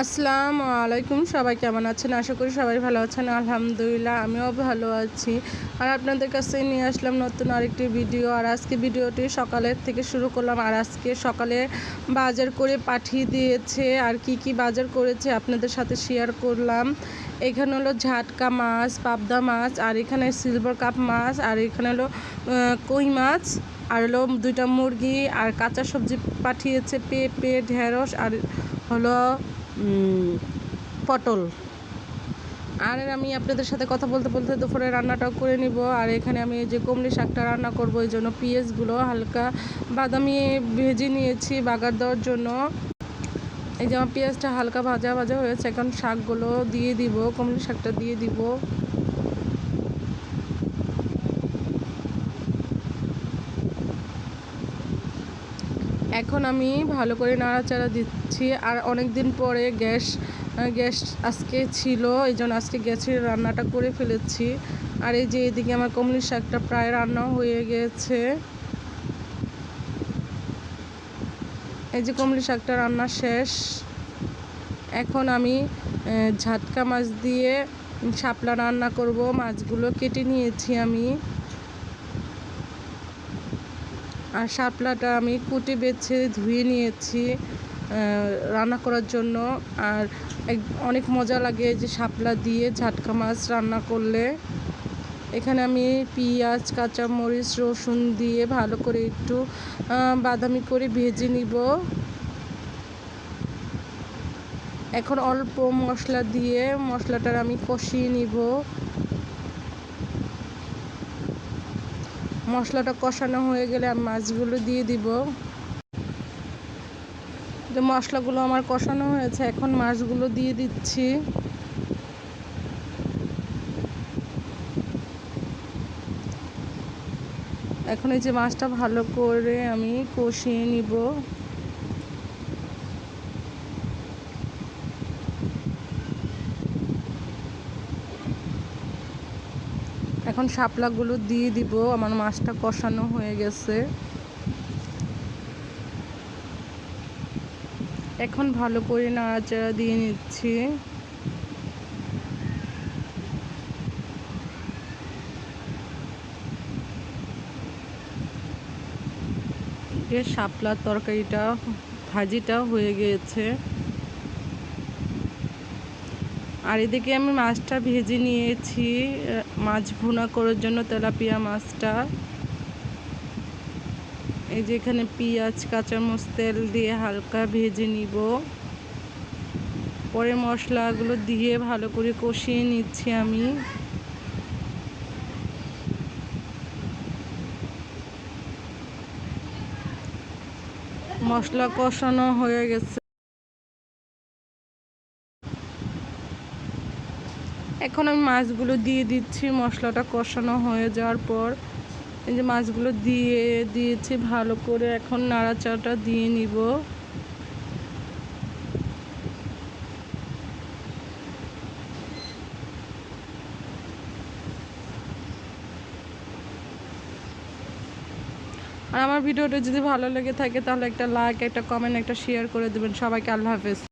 আসসালামু আলাইকুম, সবাই কেমন আছেন? আশা করি সবাই ভালো আছেন। আলহামদুলিল্লাহ, আমিও ভালো আছি। আর আপনাদের কাছে নিয়ে আসলাম নতুন আরেকটি ভিডিও। আর আজকে ভিডিওটি সকালের থেকে শুরু করলাম। আর আজকে সকালে বাজার করে পাঠিয়ে দিয়েছে। আর কি কি বাজার করেছে আপনাদের সাথে শেয়ার করলাম। এখানে হলো ঝাটকা মাছ, পাবদা মাছ, আর এখানে সিলভার কাপ মাছ, আর এখানে হলো কই মাছ, আর হলো দুইটা মুরগি, আর কাঁচা সবজি পাঠিয়েছে পেঁপে, ঢেঁড়স, আর হলো পটল। আর আমি আপনাদের সাথে কথা বলতে বলতে দুপুরে রান্নাটাও করে নিব। আর এখানে আমি যে কমলি শাকটা রান্না করব, এই জন্য পিঁয়াজগুলো হালকা বাদামি ভেজে নিয়েছি বাগার দেওয়ার জন্য। এই যে আমার পেঁয়াজটা হালকা ভাজা ভাজা হয়েছে, এখন শাকগুলো দিয়ে দিব, কমলি শাকটা দিয়ে দিব। এখন আমি ভালো করে নাড়াচাড়া দিচ্ছি। আর অনেক দিন পরে গ্যাস গ্যাস আজকে ছিল, এই জন্য আজকে গ্যাসের রান্নাটা করে ফেলেছি। আর এই যে এদিকে আমার কমলি শাকটা প্রায় রান্না হয়ে গেছে। এই যে কমলি শাকটা রান্না শেষ। এখন আমি ঝাটকা মাছ দিয়ে শাপলা রান্না করব। মাছগুলো কেটে নিয়েছি আমি। আর শাপলাটা আমি কুটে বেছে, ধুয়ে নিয়েছি রান্না করার জন্য। আর অনেক মজা লাগে যে শাপলা দিয়ে ঝাটকা মাছ রান্না করলে। এখানে আমি পেঁয়াজ, কাঁচামরিচ, রসুন দিয়ে ভালো করে একটু বাদামি করে ভেজে নিব। এখন অল্প মশলা দিয়ে মশলাটার আমি কষিয়ে নিব। মশলাটা কষানো হয়ে গেলে আমি মাছগুলো দিয়ে দিব। যে মশলাগুলো আমার কষানো হয়েছে, এখন মাছগুলো দিয়ে দিচ্ছি। এখন এই যে মাছটা ভালো করে আমি কষিয়ে নিব। এখন শাপলাগুলো দিয়ে দিব, আমার মাছটা কষানো হয়ে গেছে। এখন ভালো করে নাড়াচাড়া দিয়ে নিচ্ছি। শাপলার তরকারিটা, ভাজিটা হয়ে গিয়েছে আর এদিকে আমি মাছটা ভেজে নিয়েছি মাছ ভুনা করার জন্য তেলাপিয়া মাছটা। এই যে এখানে পেঁয়াজ, কাঁচামরিচ, তেল দিয়ে হালকা ভেজে নিব। পরে মশলাগুলো দিয়ে ভালো করে কষিয়ে নিচ্ছি আমি। মশলা কষানো হয়ে গেছে। এখন আমি মাছগুলো দিয়ে দিচ্ছি, মশলাটা কষানো হয়ে যাওয়ার পর এই যে মাছগুলো দিয়ে দিয়েছি ভালো করে, এখন নাড়াচাড়াটা দিয়ে নিব। আর আমার ভিডিওটা যদি ভালো লেগে থাকে তাহলে একটা লাইক একটা কমেন্ট একটা শেয়ার করে দেবেন। সবাইকে আল্লাহ হাফেজ।